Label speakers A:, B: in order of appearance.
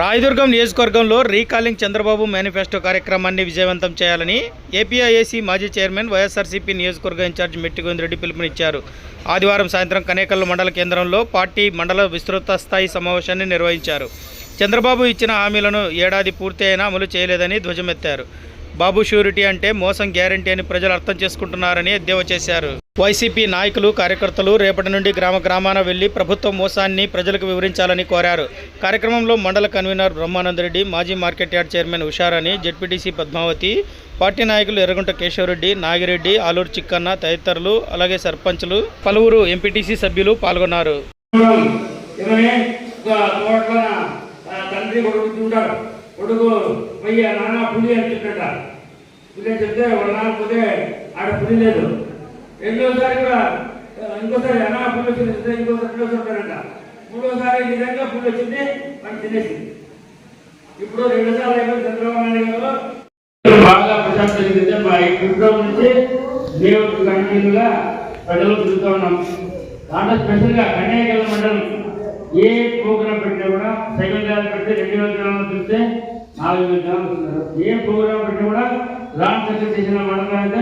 A: రాయదుర్గం నియోజకవర్గంలో recalling Chandrababu manifesto కార్యక్రమాన్ని విజయవంతం చేయాలని ఏపీఐఏసీ మాజీ చైర్మన్ వైఎస్ఆర్సీపీ నియోజకవర్గ ఇన్ఛార్జ్ మెట్టిగోందిరెడ్డి పిలుపునిచ్చారు. ఆదివారం సాయంత్రం కనేకల్లు మండల కేంద్రంలో పార్టీ మండల విస్తృత స్థాయి సమావేశాన్ని నిర్వహించారు. చంద్రబాబు ఇచ్చిన హామీలను ఏడాది పూర్తి అయినా అమలు చేయలేదని ధ్వజమెత్తారు. బాబు షూరిటీ అంటే మోసం గ్యారంటీ అని ప్రజలు అర్థం చేసుకుంటున్నారని ఎద్దేవా చేశారు. వైసీపీ నాయకులు కార్యకర్తలు రేపటి నుండి గ్రామ గ్రామాన వెళ్ళి ప్రభుత్వ మోసాన్ని ప్రజలకు వివరించాలని కోరారు. కార్యక్రమంలో మండల కన్వీనర్ బ్రహ్మానందరెడ్డి మాజీ market yard chairman Usharani ZPTC Padmavathi party నాయకులు ఎర్రగుంట కేశవరెడ్డి నాగిరెడ్డి ఆలూరు చిక్కన్న తదితరులు అలాగే సర్పంచులు పలువురు ఎంపీటీసీ సభ్యులు పాల్గొన్నారు.
B: చెప్తే వాళ్ళ ఆడ పులి లేదు. రెండోసారి కూడా ఇంకోసారి అన్నా పుల్లు వచ్చింది ఇంకోసారి రెండోసారి ఉంటాడంట మూడోసారి నిజంగా పుల్లు వచ్చింది అని తినేసింది. ఇప్పుడు రెండు సార్లు అయిపోయింది చంద్రబాబు నాయుడు గారు బాగా ప్రశాంతం జరిగింది మా ఇంట్లో నుంచి దేవుడు కంటిన్యూగా ప్రజలు తిరుగుతూ ఉన్నాం. దాంట్లో స్పెషల్గా కన్యాకల మండలం ఏ ప్రోగ్రాం పెట్టినా కూడా సైకిల్ ర్యాలీ పెడితే రెండు వేల గ్రామాలు పెడితే నాలుగు వేల గ్రామాలు ఏ ప్రోగ్రాం పెట్టినా కూడా లాంగ్ చక్ర చేసిన మండలం అయితే